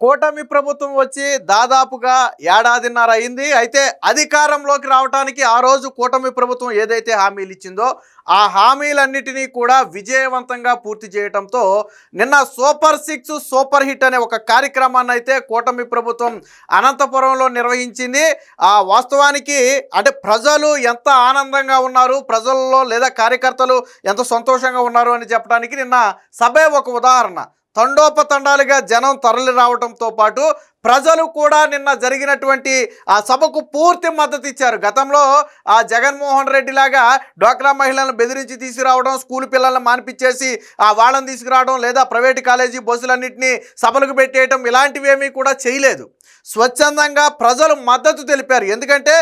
కూటమి ప్రభుత్వం వచ్చి దాదాపుగా ఏడాదిన్నర అయింది. అయితే అధికారంలోకి రావడానికి ఆ రోజు కూటమి ప్రభుత్వం ఏదైతే హామీలు ఇచ్చిందో ఆ హామీలన్నిటినీ కూడా విజయవంతంగా పూర్తి చేయడంతో నిన్న సూపర్ సిక్స్ సూపర్ హిట్ అనే ఒక కార్యక్రమాన్ని అయితే కూటమి ప్రభుత్వం అనంతపురంలో నిర్వహించింది. ఆ వాస్తవానికి అంటే ప్రజలు ఎంత ఆనందంగా ఉన్నారు ప్రజల్లో లేదా కార్యకర్తలు ఎంత సంతోషంగా ఉన్నారు అని చెప్పడానికి నిన్న సభే ఒక ఉదాహరణ. తండోపతండాలుగా జనం తరలి రావడంతో పాటు ప్రజలు కూడా నిన్న జరిగినటువంటి ఆ సభకు పూర్తి మద్దతు ఇచ్చారు. గతంలో ఆ జగన్మోహన్ రెడ్డి లాగా డ్వాక్రా మహిళలను బెదిరించి తీసుకురావడం స్కూల్ పిల్లలను మానిపించేసి ఆ వాళ్ళని తీసుకురావడం లేదా ప్రైవేట్ కాలేజీ బస్సులన్నింటినీ సభలకు పెట్టేయటం ఇలాంటివేమీ కూడా చేయలేదు. స్వచ్ఛందంగా ప్రజలు మద్దతు తెలిపారు. ఎందుకంటే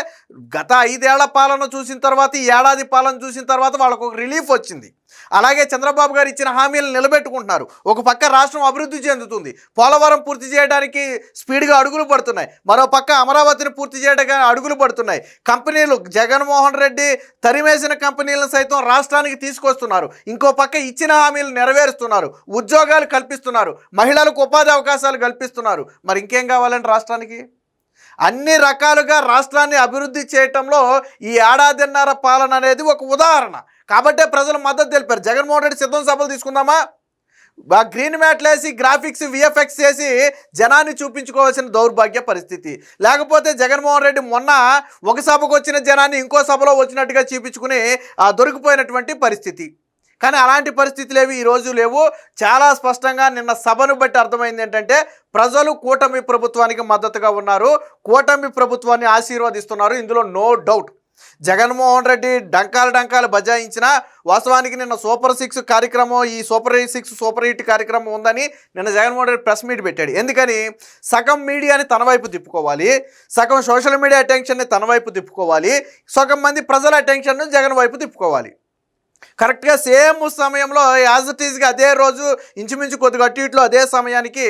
గత ఐదేళ్ళ పాలన చూసిన తర్వాత ఈ ఏడాది పాలన చూసిన తర్వాత వాళ్ళకు ఒక రిలీఫ్ వచ్చింది. అలాగే చంద్రబాబు గారు ఇచ్చిన హామీలను నిలబెట్టుకుంటున్నారు. ఒక పక్క రాష్ట్రం అభివృద్ధి చెందుతుంది. పోలవరం పూర్తి చేయడానికి స్పీడ్గా అడుగులు పడుతున్నాయి. మరో పక్క అమరావతిని పూర్తి చేయడానికి అడుగులు పడుతున్నాయి. కంపెనీలు జగన్మోహన్ రెడ్డి తరిమేసిన కంపెనీలను సైతం రాష్ట్రానికి తీసుకొస్తున్నారు. ఇంకో పక్క ఇచ్చిన హామీలు నెరవేరుస్తున్నారు. ఉద్యోగాలు కల్పిస్తున్నారు. మహిళలకు ఉపాధి అవకాశాలు కల్పిస్తున్నారు. మరి ఇంకేం కావాలంటే రాష్ట్రానికి అన్ని రకాలుగా రాష్ట్రాన్ని అభివృద్ధి చేయటంలో ఈ ఏడాదిన్నర పాలన అనేది ఒక ఉదాహరణ. కాబట్టే ప్రజలు మద్దతు తెలిపారు. జగన్మోహన్ రెడ్డి సిద్ధం సభలు తీసుకుందామా? గ్రీన్ మ్యాట్లు వేసి గ్రాఫిక్స్ విఎఫ్ఎక్స్ చేసి జనాన్ని చూపించుకోవాల్సిన దౌర్భాగ్య పరిస్థితి. లేకపోతే జగన్మోహన్ రెడ్డి మొన్న ఒక సభకు వచ్చిన జనాన్ని ఇంకో సభలో వచ్చినట్టుగా చూపించుకుని ఆ, దొరికిపోయినటువంటి పరిస్థితి. కానీ అలాంటి పరిస్థితులు ఏవి ఈరోజు లేవు. చాలా స్పష్టంగా నిన్న సభను బట్టి అర్థమైంది ఏంటంటే ప్రజలు కూటమి ప్రభుత్వానికి మద్దతుగా ఉన్నారు. కూటమి ప్రభుత్వాన్ని ఆశీర్వదిస్తున్నారు. ఇందులో నో డౌట్ జగన్మోహన్ రెడ్డి డంకాలు డంకాలు బజాయించిన వాస్తవానికి నిన్న సూపర్ సిక్స్ కార్యక్రమం ఈ సూపర్ సిక్స్ సూపర్ హిట్ కార్యక్రమం ఉందని నిన్న జగన్మోహన్ రెడ్డి ప్రెస్ మీట్ పెట్టాడు. ఎందుకని? సగం మీడియాని తన వైపు తిప్పుకోవాలి. సగం సోషల్ మీడియా అటెన్షన్ని తన వైపు తిప్పుకోవాలి. సగం మంది ప్రజల అటెన్షన్ను జగన్ వైపు తిప్పుకోవాలి. కరెక్ట్గా సేమ్ సమయంలో యాజ్ ఇట్ ఈజ్గా అదే రోజు ఇంచుమించు కొద్దిగా ట్వీట్లో అదే సమయానికి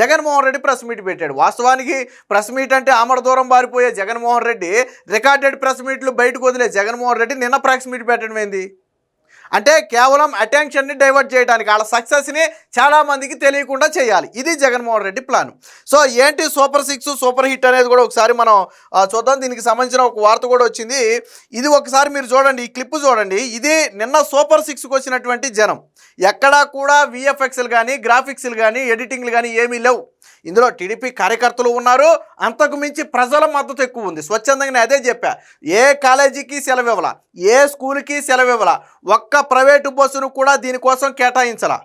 జగన్మోహన్ రెడ్డి ప్రెస్ మీట్ పెట్టాడు. వాస్తవానికి ప్రెస్ మీట్ అంటే ఆమడ దూరం బారిపోయే జగన్మోహన్ రెడ్డి రికార్డెడ్ ప్రెస్ మీట్లు బయటకు వదిలే జగన్మోహన్ రెడ్డి నిన్న ప్రెస్ మీట్ పెట్టడం ఏంది? అంటే కేవలం అటెన్షన్ని డైవర్ట్ చేయడానికి వాళ్ళ సక్సెస్ని చాలామందికి తెలియకుండా చేయాలి. ఇది జగన్మోహన్ రెడ్డి ప్లాన్ సో ఏంటి సూపర్ సిక్స్ సూపర్ హిట్ అనేది కూడా ఒకసారి మనం చూద్దాం. దీనికి సంబంధించిన ఒక వార్త కూడా వచ్చింది. ఇది ఒకసారి మీరు చూడండి ఈ క్లిప్ చూడండి. ఇది నిన్న సూపర్ సిక్స్కి వచ్చినటువంటి జనం. ఎక్కడా కూడా విఎఫ్ఎక్స్లు కానీ గ్రాఫిక్స్లు కానీ ఎడిటింగ్లు కానీ ఏమీ లేవు. ఇందులో టీడీపీ కార్యకర్తలు ఉన్నారు. అంతకు మించి ప్రజల మద్దతు ఎక్కువ ఉంది. స్వచ్ఛందంగా నేను అదే చెప్పా. ఏ కాలేజీకి సెలవు ఇవ్వాల? ఏ స్కూల్కి సెలవు ఇవ్వాల? ఒక్క ప్రైవేటు బస్సును కూడా దీనికోసం కేటాయించాల?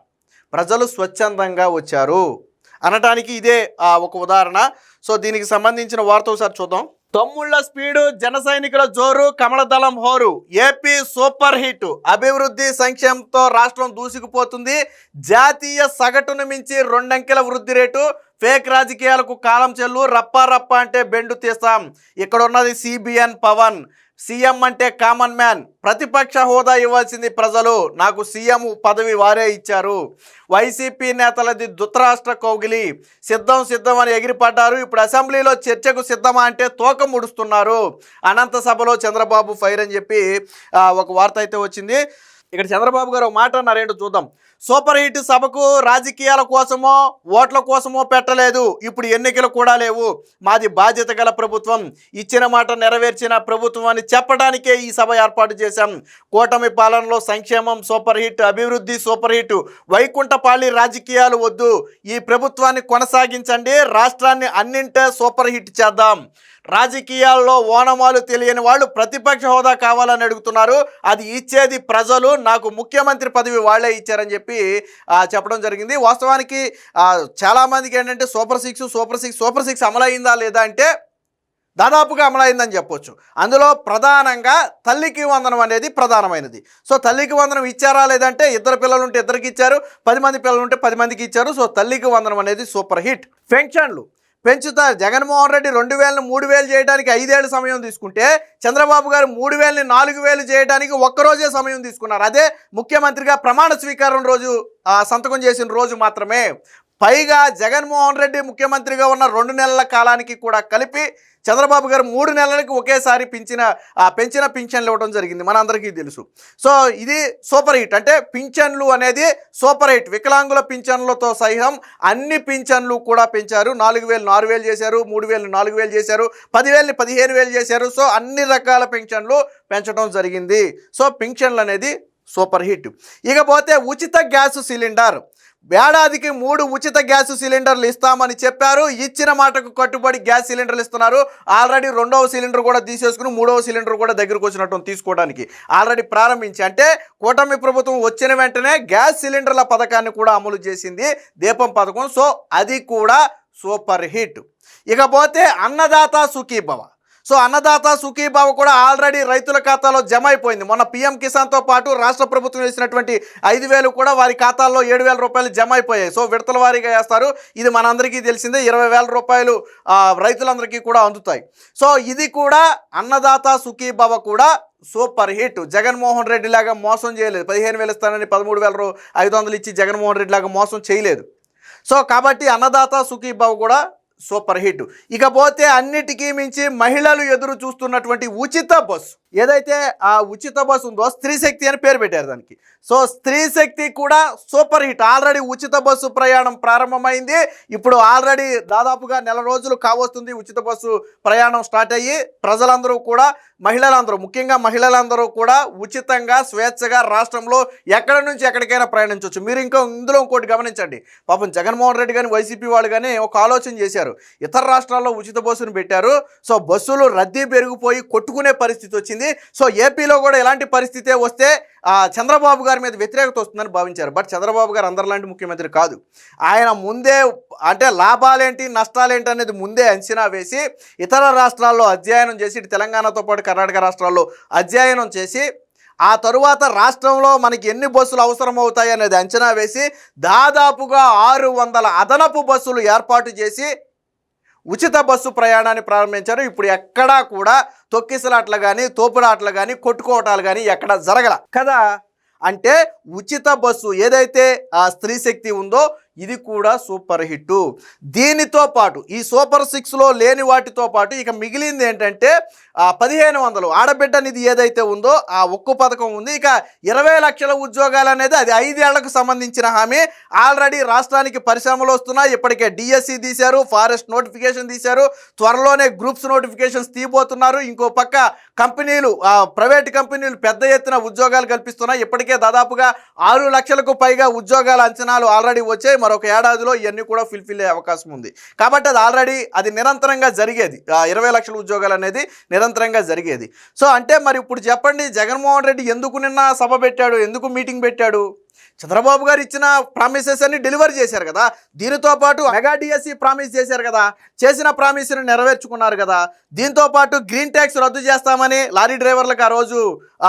ప్రజలు స్వచ్ఛందంగా వచ్చారు. అనటానికి ఇదే ఒక ఉదాహరణ. సో దీనికి సంబంధించిన వార్త ఒకసారి చూద్దాం. తమ్ముళ్ళ స్పీడు జన సైనికుల జోరు కమలదళం హోరు. A P super hit. అభివృద్ధి సంక్షేమంతో రాష్ట్రం దూసుకుపోతుంది. జాతీయ సగటును మించి రెండంకెల వృద్ధి రేటు. ఫేక్ రాజకీయాలకు కాలం చెల్లు రప్ప రప్ప అంటే బెండు తీస్తాం. ఇక్కడ ఉన్నది C B N Pawan. C M అంటే కామన్ మ్యాన్ ప్రతిపక్ష హోదా ఇవ్వాల్సింది ప్రజలు. నాకు సీఎం పదవి వారే ఇచ్చారు. వైసీపీ నేతలది ధృతరాష్ట్ర కౌగిలి. సిద్ధం సిద్ధం అని ఎగిరిపడ్డారు. ఇప్పుడు అసెంబ్లీలో చర్చకు సిద్ధమా అంటే తోక ముడుస్తున్నారు. అనంత సభలో చంద్రబాబు ఫైర్ అని చెప్పి ఒక వార్త అయితే వచ్చింది. ఇక్కడ చంద్రబాబు గారు ఒక మాట అన్నారు ఏంటో చూద్దాం. సూపర్ హిట్ సభకు రాజకీయాల కోసమో ఓట్ల కోసమో పెట్టలేదు. ఇప్పుడు ఎన్నికలు కూడా లేవు. మాది బాధ్యత గల ప్రభుత్వం. ఇచ్చిన మాట నెరవేర్చిన ప్రభుత్వం అని చెప్పడానికే ఈ సభ ఏర్పాటు చేశాం. కూటమి పాలనలో సంక్షేమం సూపర్ హిట్ అభివృద్ధి సూపర్ హిట్ వైకుంఠపాళి రాజకీయాలు వద్దు. ఈ ప్రభుత్వాన్ని కొనసాగించండి. రాష్ట్రాన్ని అన్నింటే సూపర్ హిట్ చేద్దాం. రాజకీయాల్లో ఓనమాలు తెలియని వాళ్ళు ప్రతిపక్ష హోదా కావాలని అడుగుతున్నారు. అది ఇచ్చేది ప్రజలు. నాకు ముఖ్యమంత్రి పదవి వాళ్ళే ఇచ్చారని చెప్పి చెప్పి చెప్పడం జరిగింది. వాస్తవానికి చాలామందికి ఏంటంటే super six super six super six అమలైందా లేదా అంటే దాదాపుగా అమలైందని చెప్పొచ్చు. అందులో ప్రధానంగా తల్లికి వందనం అనేది ప్రధానమైనది. సో తల్లికి వందనం ఇచ్చారా లేదంటే ఇద్దరు పిల్లలు ఉంటే ఇద్దరికి ఇచ్చారు పది మంది పిల్లలు ఉంటే పది మందికి ఇచ్చారు. సో తల్లికి వందనం అనేది సూపర్ హిట్. పెన్షన్లు పెంచుతారు. జగన్మోహన్ రెడ్డి రెండు వేలను మూడు వేలు చేయడానికి ఐదేళ్ళు సమయం తీసుకుంటే చంద్రబాబు గారు మూడు వేలని నాలుగు వేలు చేయడానికి ఒక్కరోజే సమయం తీసుకున్నారు. అదే ముఖ్యమంత్రిగా ప్రమాణ స్వీకారం రోజు సంతకం చేసిన రోజు మాత్రమే. పైగా జగన్మోహన్ రెడ్డి ముఖ్యమంత్రిగా ఉన్న రెండు నెలల కాలానికి కూడా కలిపి చంద్రబాబు గారు మూడు నెలలకి ఒకేసారి పెంచిన పెంచిన పింఛన్లు ఇవ్వడం జరిగింది. మనందరికీ తెలుసు. సో ఇది సూపర్ హిట్. అంటే పింఛన్లు అనేది సూపర్ హిట్. వికలాంగుల పింఛన్లతో సహం అన్ని పింఛన్లు కూడా పెంచారు. నాలుగు వేలు నాలుగు వేలు చేశారు మూడు వేలు నాలుగు వేలు చేశారు పదివేలని పదిహేను వేలు చేశారు. సో అన్ని రకాల పింఛన్లు పెంచడం జరిగింది. సో పింఛన్లు అనేది సూపర్ హిట్. ఇకపోతే ఉచిత గ్యాస్ సిలిండర్. ఏడాదికి మూడు ఉచిత గ్యాస్ సిలిండర్లు ఇస్తామని చెప్పారు. ఇచ్చిన మాటకు కట్టుబడి గ్యాస్ సిలిండర్లు ఇస్తున్నారు. ఆల్రెడీ రెండవ సిలిండర్ కూడా తీసేసుకుని మూడవ సిలిండర్ కూడా దగ్గరకు వచ్చినట్టు తీసుకోవడానికి. ఆల్రెడీ ప్రారంభించి అంటే కూటమి ప్రభుత్వం వచ్చిన వెంటనే గ్యాస్ సిలిండర్ల పథకాన్ని కూడా అమలు చేసింది దీపం పథకం. సో అది కూడా సూపర్ హిట్. ఇకపోతే అన్నదాత సుఖీభవ. సో అన్నదాత సుఖీభావ కూడా ఆల్రెడీ రైతుల ఖాతాలో జమ అయిపోయింది. మొన్న పీఎం కిసాన్తో పాటు రాష్ట్ర ప్రభుత్వం వేసినటువంటి ఐదు వేలు కూడా వారి ఖాతాల్లో ఏడు వేల రూపాయలు జమ అయిపోయాయి. సో విడతల వారీగా వేస్తారు. ఇది మనందరికీ తెలిసిందే. ఇరవై వేల రూపాయలు రైతులందరికీ కూడా అందుతాయి. సో ఇది కూడా అన్నదాత సుఖీభావ కూడా సూపర్ హిట్. జగన్మోహన్ రెడ్డి లాగా మోసం చేయలేదు. పదిహేను వేలు ఇస్తానని పదమూడు వేల రూ- ఐదు వందలు ఇచ్చి జగన్మోహన్ రెడ్డి లాగా మోసం చేయలేదు. సో కాబట్టి అన్నదాత సుఖీబాబు కూడా సూపర్ హిట్. ఇకపోతే అన్నిటికీ మించి మహిళలు ఎదురు చూస్తున్నటువంటి ఉచిత బస్సు. ఏదైతే ఆ ఉచిత బస్సు ఉందో స్త్రీ శక్తి అని పేరు పెట్టారు దానికి. సో స్త్రీ శక్తి కూడా సూపర్ హిట్. ఆల్రెడీ ఉచిత బస్సు ప్రయాణం ప్రారంభమైంది. ఇప్పుడు ఆల్రెడీ దాదాపుగా నెల రోజులు కావస్తుంది ఉచిత బస్సు ప్రయాణం స్టార్ట్ అయ్యి ప్రజలందరూ కూడా మహిళలందరూ ముఖ్యంగా మహిళలందరూ కూడా ఉచితంగా స్వేచ్ఛగా రాష్ట్రంలో ఎక్కడి నుంచి ఎక్కడికైనా ప్రయాణించవచ్చు మీరు ఇంకా ఇందులో ఇంకోటి గమనించండి. పాపం జగన్మోహన్ రెడ్డి కానీ వైసీపీ వాళ్ళు కానీ ఒక ఆలోచన చేశారు. ఇతర రాష్ట్రాల్లో ఉచిత బస్సును పెట్టారు. సో బస్సులు రద్దీ పెరిగిపోయి కొట్టుకునే పరిస్థితి వచ్చింది. సో ఏపీలో కూడా ఇలాంటి పరిస్థితే వస్తే ఆ, చంద్రబాబు గారి మీద వ్యతిరేకత వస్తుందని భావించారు. బట్ చంద్రబాబు గారు అందరిలాంటి ముఖ్యమంత్రి కాదు. ఆయన ముందే అంటే లాభాలేంటి నష్టాలేంటి అనేది ముందే అంచనా వేసి ఇతర రాష్ట్రాల్లో అధ్యయనం చేసి తెలంగాణతో పాటు కర్ణాటక రాష్ట్రాల్లో అధ్యయనం చేసి ఆ తరువాత రాష్ట్రంలో మనకి ఎన్ని బస్సులు అవసరం అవుతాయి అనేది అంచనా వేసి దాదాపుగా ఆరు వందల అదనపు బస్సులు ఏర్పాటు చేసి ఉచిత బస్సు ప్రయాణాన్ని ప్రారంభించారు. ఇప్పుడు ఎక్కడా కూడా తొక్కిసలాట్లు కానీ తోపులాట్లు కానీ కొట్టుకోవటాలు కానీ ఎక్కడ జరగల. కదా? అంటే ఉచిత బస్సు ఏదైతే ఆ స్త్రీ శక్తి ఉందో ఇది కూడా సూపర్ హిట్ దీనితో పాటు ఈ సూపర్ సిక్స్లో లేని వాటితో పాటు ఇక మిగిలింది ఏంటంటే పదిహేను వందలు. ఆడబిడ్డ నిధి ఏదైతే ఉందో ఆ ఒక్కు పథకం ఉంది. ఇక ఇరవై లక్షల ఉద్యోగాలు అనేది అది ఐదేళ్ళకు సంబంధించిన హామీ. ఆల్రెడీ రాష్ట్రానికి పరిశ్రమలు వస్తున్నాయి. ఇప్పటికే డిఎస్సి తీశారు ఫారెస్ట్ నోటిఫికేషన్ తీశారు త్వరలోనే గ్రూప్స్ నోటిఫికేషన్స్ తీయబోతున్నారు. ఇంకో పక్క కంపెనీలు ప్రైవేట్ కంపెనీలు పెద్ద ఎత్తున ఉద్యోగాలు కల్పిస్తున్నాయి. ఇప్పటికే దాదాపుగా ఆరు లక్షలకు పైగా ఉద్యోగాల అంచనాలు ఆల్రెడీ వచ్చాయి. మరొక ఏడాదిలో ఇవన్నీ కూడా ఫిల్ఫిల్ అయ్యే అవకాశం ఉంది. కాబట్టి అది ఆల్రెడీ అది నిరంతరంగా జరిగేది. ఇరవై లక్షల ఉద్యోగాలు అనేది నిరంతరంగా జరిగేది. సో అంటే మరి ఇప్పుడు చెప్పండి జగన్మోహన్ రెడ్డి ఎందుకు నిన్న సభ పెట్టాడు? ఎందుకు మీటింగ్ పెట్టాడు? చంద్రబాబు గారు ఇచ్చిన ప్రామిసెస్ అన్ని డెలివరీ చేశారు కదా. దీనితో పాటు మెగా డిఎస్సి ప్రామిస్ చేశారు కదా. చేసిన ప్రామిస్ని నెరవేర్చుకున్నారు కదా. దీంతో పాటు గ్రీన్ ట్యాక్స్ రద్దు చేస్తామని లారీ డ్రైవర్లకు ఆ రోజు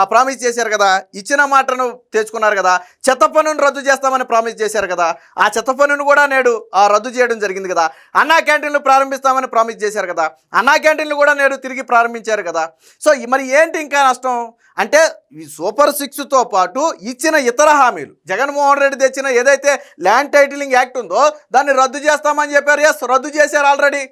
ప్రామిస్ చేశారు కదా. ఇచ్చిన మాటను తెచ్చుకున్నారు కదా. చెత్త పన్నును రద్దు చేస్తామని ప్రామిస్ చేశారు కదా. ఆ చెత్త పన్నును కూడా నేడు ఆ, రద్దు చేయడం జరిగింది కదా. అన్నా క్యాంటీన్లు ప్రారంభిస్తామని ప్రామిస్ చేశారు కదా. అన్నా క్యాంటీన్లు కూడా నేడు తిరిగి ప్రారంభించారు కదా. సో మరి ఏంటి ఇంకా నష్టం? అంటే ఈ సూపర్ సిక్స్తో పాటు ఇచ్చిన ఇతర హామీలు. జగన్మోహన్ రెడ్డి తెచ్చిన ఏదైతే ల్యాండ్ టైటిలింగ్ యాక్ట్ ఉందో దాన్ని రద్దు చేస్తామని చెప్పారు. ఎస్ రద్దు చేశారు ఆల్రెడీ.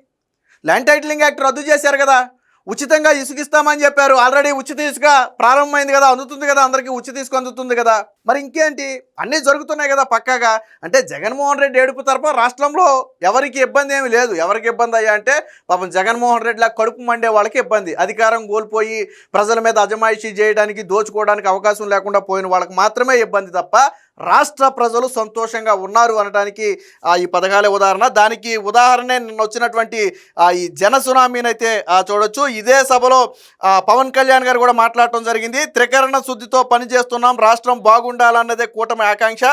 ల్యాండ్ టైటిలింగ్ యాక్ట్ రద్దు చేశారు కదా. ఉచితంగా ఇసుక ఇస్తామని చెప్పారు. ఆల్రెడీ ఉచిత ఇసుక ప్రారంభమైంది కదా అందుతుంది కదా అందరికీ ఉచిత ఇసుక అందుతుంది కదా. మరి ఇంకేంటి? అన్నీ జరుగుతున్నాయి కదా పక్కాగా. అంటే జగన్మోహన్ రెడ్డి ఏడుపు తరఫున రాష్ట్రంలో ఎవరికి ఇబ్బంది ఏమీ లేదు. ఎవరికి ఇబ్బంది అయ్యా అంటే పాపం జగన్మోహన్ రెడ్డిలా కడుపు మండే వాళ్ళకి ఇబ్బంది. అధికారం కోల్పోయి ప్రజల మీద అజమాయిషీ చేయడానికి దోచుకోవడానికి అవకాశం లేకుండా పోయిన వాళ్ళకి మాత్రమే ఇబ్బంది తప్ప రాష్ట్ర ప్రజలు సంతోషంగా ఉన్నారు అనడానికి ఆ, ఈ పథకాలే ఉదాహరణ. దానికి ఉదాహరణే నిన్న వచ్చినటువంటి ఈ జన సునామీనైతే చూడొచ్చు. ఇదే సభలో పవన్ కళ్యాణ్ గారు కూడా మాట్లాడటం జరిగింది. త్రికరణ శుద్ధితో పనిచేస్తున్నాం. రాష్ట్రం బాగుండాలన్నదే కూటమి ఆకాంక్ష.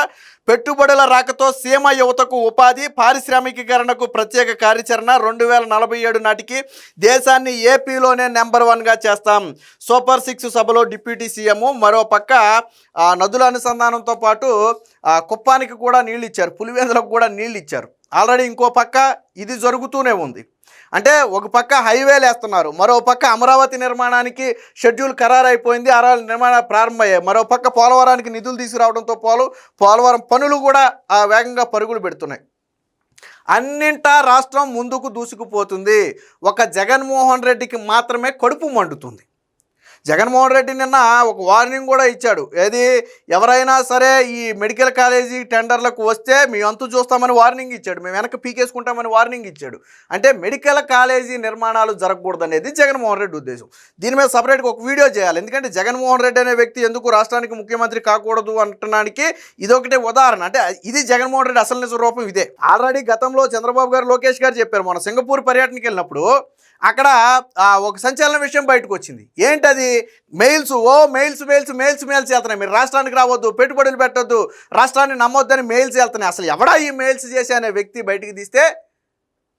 పెట్టుబడుల రాకతో సీమ యువతకు ఉపాధి పారిశ్రామికీకరణకు ప్రత్యేక కార్యాచరణ రెండు వేల నలభై ఏడు నాటికి దేశాన్ని ఏపీలోనే నెంబర్ వన్గా చేస్తాం. సూపర్ సిక్స్ సభలో డిప్యూటీ సీఎం మరో పక్క ఆ, నదుల అనుసంధానంతో పాటు కుప్పానికి కూడా నీళ్ళు ఇచ్చారు పులివెందులకు కూడా నీళ్ళు ఇచ్చారు. ఆల్రెడీ ఇంకో పక్క ఇది జరుగుతూనే ఉంది. అంటే ఒక పక్క హైవేలు వేస్తున్నారు మరో పక్క అమరావతి నిర్మాణానికి షెడ్యూల్ ఖరారైపోయింది అరా నిర్మాణాలు ప్రారంభమయ్యాయి. మరో పక్క పోలవరానికి నిధులు తీసుకురావడంతో పోలు పోలవరం పనులు కూడా ఆ వేగంగా పరుగులు పెడుతున్నాయి. అన్నింటా రాష్ట్రం ముందుకు దూసుకుపోతుంది. ఒక జగన్మోహన్ రెడ్డికి మాత్రమే కడుపు మండుతుంది. జగన్మోహన్ రెడ్డి నిన్న ఒక వార్నింగ్ కూడా ఇచ్చాడు. ఏది? ఎవరైనా సరే ఈ మెడికల్ కాలేజీ టెండర్లకు వస్తే మేమంతు అంతు చూస్తామని వార్నింగ్ ఇచ్చాడు. మేము వెనక పీకేసుకుంటామని వార్నింగ్ ఇచ్చాడు. అంటే మెడికల్ కాలేజీ నిర్మాణాలు జరగకూడదు అనేది జగన్మోహన్ రెడ్డి ఉద్దేశం. దీని మీద సపరేట్గా ఒక వీడియో చేయాలి. ఎందుకంటే జగన్మోహన్ రెడ్డి అనే వ్యక్తి ఎందుకు రాష్ట్రానికి ముఖ్యమంత్రి కాకూడదు అంటడానికి ఇదొకటే ఉదాహరణ. అంటే ఇది జగన్మోహన్ రెడ్డి అసలు నిజ రూపం ఇదే. ఆల్రెడీ గతంలో చంద్రబాబు గారు లోకేష్ గారు చెప్పారు మన సింగపూర్ పర్యటనకి వెళ్ళినప్పుడు అక్కడ ఒక సంచలన విషయం బయటకు వచ్చింది. ఏంటది? మెయిల్స్ ఓ మెయిల్స్ మెయిల్స్ మెయిల్స్ మెయిల్స్ వెళ్తున్నాయి మీరు రాష్ట్రానికి రావద్దు పెట్టుబడులు పెట్టొద్దు రాష్ట్రాన్ని నమ్మొద్దని మెయిల్స్ వెళ్తున్నాయి అసలు ఎవడా ఈ మెయిల్స్ చేసే అనే వ్యక్తి బయటికి తీస్తే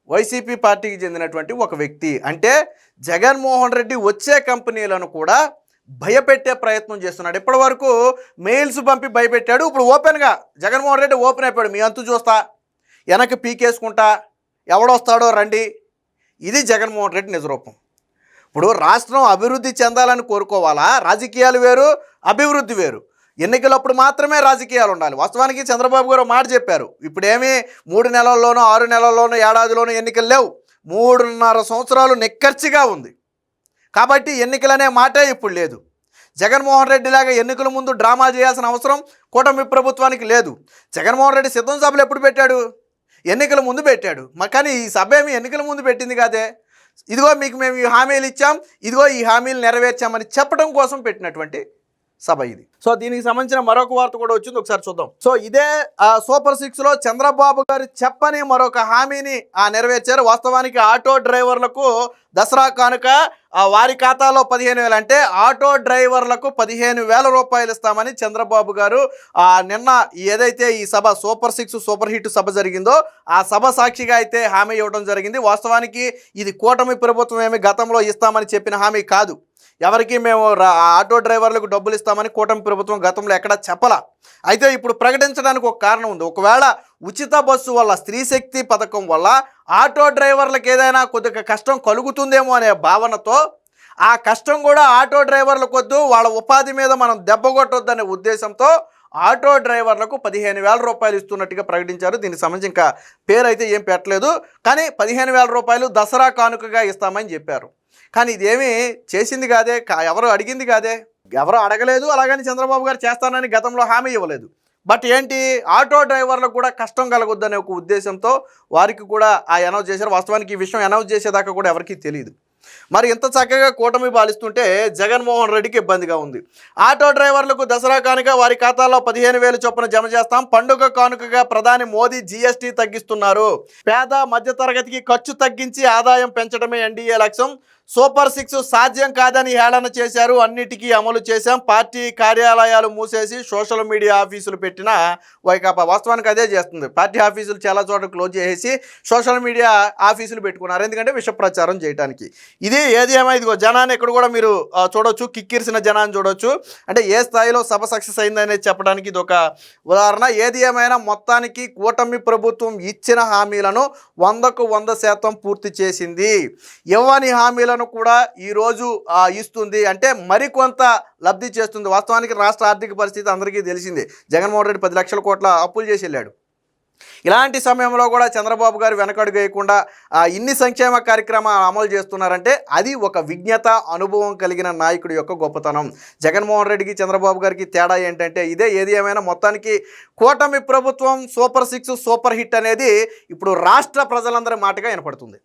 వైసీపీ పార్టీకి చెందినటువంటి ఒక వ్యక్తి. అంటే జగన్మోహన్ రెడ్డి వచ్చే కంపెనీలను కూడా భయపెట్టే ప్రయత్నం చేస్తున్నాడు. ఇప్పటి వరకు మెయిల్స్ పంపి భయపెట్టాడు. ఇప్పుడు ఓపెన్గా జగన్మోహన్ రెడ్డి ఓపెన్ అయిపోయాడు. మీ అంతు చూస్తా. వెనక్కి పీకేసుకుంటా. ఎవడొస్తాడో రండి. ఇది జగన్మోహన్ రెడ్డి నిజరూపం. ఇప్పుడు రాష్ట్రం అభివృద్ధి చెందాలని కోరుకోవాలా? రాజకీయాలు వేరు అభివృద్ధి వేరు. ఎన్నికలప్పుడు మాత్రమే రాజకీయాలు ఉండాలి. వాస్తవానికి చంద్రబాబు గారు మాట చెప్పారు. ఇప్పుడేమీ మూడు నెలల్లోనో ఆరు నెలల్లోనో ఏడాదిలోనూ ఎన్నికలు లేవు. మూడున్నర సంవత్సరాలు నిక్కర్చిగా ఉంది. కాబట్టి ఎన్నికలనే మాటే ఇప్పుడు లేదు. జగన్మోహన్ రెడ్డి లాగా ఎన్నికల ముందు డ్రామా చేయాల్సిన అవసరం కూటమి ప్రభుత్వానికి లేదు. జగన్మోహన్ రెడ్డి సిద్ధం సభలు ఎప్పుడు పెట్టాడు? ఎన్నికల ముందు పెట్టాడు. మా కానీ ఈ సభ ఏమి ఎన్నికల ముందు పెట్టింది కాదే? ఇదిగో మీకు మేము ఈ హామీలు ఇచ్చాం ఇదిగో ఈ హామీలు నెరవేర్చామని చెప్పడం కోసం పెట్టినటువంటి సభ ఇది. సో దీనికి సంబంధించిన మరొక వార్త కూడా వచ్చింది ఒకసారి చూద్దాం. సో ఇదే ఆ, సూపర్ సిక్స్లో చంద్రబాబు గారు చెప్పని మరొక హామీని ఆ, నెరవేర్చారు. వాస్తవానికి ఆటో డ్రైవర్లకు దసరా కానుక వారి ఖాతాలో పదిహేను వేలు. అంటే ఆటో డ్రైవర్లకు పదిహేను వేల రూపాయలు ఇస్తామని చంద్రబాబు గారు ఆ, నిన్న ఏదైతే ఈ సభ సూపర్ సిక్స్ సూపర్ హిట్ సభ జరిగిందో ఆ సభ సాక్షిగా అయితే హామీ ఇవ్వడం జరిగింది. వాస్తవానికి ఇది కూటమి ప్రభుత్వం ఏమి గతంలో ఇస్తామని చెప్పిన హామీ కాదు. ఎవరికి మేము ఆటో డ్రైవర్లకు డబ్బులు ఇస్తామని కూటమి ప్రభుత్వం గతంలో ఎక్కడా చెప్పలా. అయితే ఇప్పుడు ప్రకటించడానికి ఒక కారణం ఉంది. ఒకవేళ ఉచిత బస్సు వల్ల స్త్రీ శక్తి పథకం వల్ల ఆటో డ్రైవర్లకు ఏదైనా కొద్దిగా కష్టం కలుగుతుందేమో అనే భావనతో ఆ కష్టం కూడా ఆటో డ్రైవర్లకు వద్దు వాళ్ళ ఉపాధి మీద మనం దెబ్బ కొట్టొద్దనే ఉద్దేశంతో ఆటో డ్రైవర్లకు పదిహేను వేల రూపాయలు ఇస్తున్నట్టుగా ప్రకటించారు. దీనికి సంబంధించి ఇంకా పేరు అయితే ఏం పెట్టలేదు. కానీ పదిహేను వేల రూపాయలు దసరా కానుకగా ఇస్తామని చెప్పారు. కానీ ఇదేమీ చేసింది కాదే? కా- ఎవరు అడిగింది కాదే? ఎవరు అడగలేదు అలాగని చంద్రబాబు గారు చేస్తానని గతంలో హామీ ఇవ్వలేదు. బట్ ఏంటి ఆటో డ్రైవర్లకు కూడా కష్టం కలగొద్దనే ఒక ఉద్దేశంతో వారికి కూడా ఆ అనౌన్స్ చేశారు. వాస్తవానికి ఈ విషయం అనౌన్స్ చేసేదాకా కూడా ఎవరికీ తెలియదు మరి ఇంత చక్కగా కూటమి పాలిస్తుంటే జగన్మోహన్ రెడ్డికి ఇబ్బందిగా ఉంది. ఆటో డ్రైవర్లకు దసరా కానుక వారి ఖాతాలో పదిహేను వేలు చొప్పున జమ చేస్తాం. పండుగ కానుకగా ప్రధాని మోదీ జీఎస్టీ తగ్గిస్తున్నారు. పేద మధ్యతరగతికి ఖర్చు తగ్గించి ఆదాయం పెంచడమే ఎన్డీఏ లక్ష్యం. సూపర్ సిక్స్ సాధ్యం కాదని హేళన చేశారు. అన్నిటికీ అమలు చేశాం. పార్టీ కార్యాలయాలు మూసేసి సోషల్ మీడియా ఆఫీసులు పెట్టిన వైకాపా వాస్తవానికి అదే చేస్తుంది. పార్టీ ఆఫీసులు చాలా చోట్ల క్లోజ్ చేసేసి సోషల్ మీడియా ఆఫీసులు పెట్టుకున్నారు. ఎందుకంటే విష ప్రచారం చేయడానికి ఇది ఏది ఏమో ఇదిగో జనాన్ని ఇక్కడ కూడా మీరు చూడొచ్చు. కిక్కిరిసిన జనాన్ని చూడొచ్చు. అంటే ఏ స్థాయిలో సభ సక్సెస్ అయిందనేది చెప్పడానికి ఇది ఒక ఉదాహరణ. ఏది ఏమైనా మొత్తానికి కూటమి ప్రభుత్వం ఇచ్చిన హామీలను వందకు వంద శాతం పూర్తి చేసింది. ఇవ్వని హామీలను కూడా ఈరోజు ఇస్తుంది. అంటే మరికొంత లబ్ధి చేస్తుంది. వాస్తవానికి రాష్ట్ర ఆర్థిక పరిస్థితి అందరికీ తెలిసిందే. జగన్మోహన్ రెడ్డి పది లక్షల కోట్ల అప్పులు చేసి వెళ్ళాడు. ఇలాంటి సమయంలో కూడా చంద్రబాబు గారు వెనకడుగు వేయకుండా ఇన్ని సంక్షేమ కార్యక్రమాలు అమలు చేస్తున్నారంటే అది ఒక విజ్ఞత అనుభవం కలిగిన నాయకుడి యొక్క గొప్పతనం. జగన్మోహన్ రెడ్డికి చంద్రబాబు గారికి తేడా ఏంటంటే ఇదే ఏది ఏమైనా మొత్తానికి కూటమి ప్రభుత్వం సూపర్ సిక్స్ సూపర్ హిట్ అనేది ఇప్పుడు రాష్ట్ర ప్రజలందరి మాటగా వినపడుతుంది.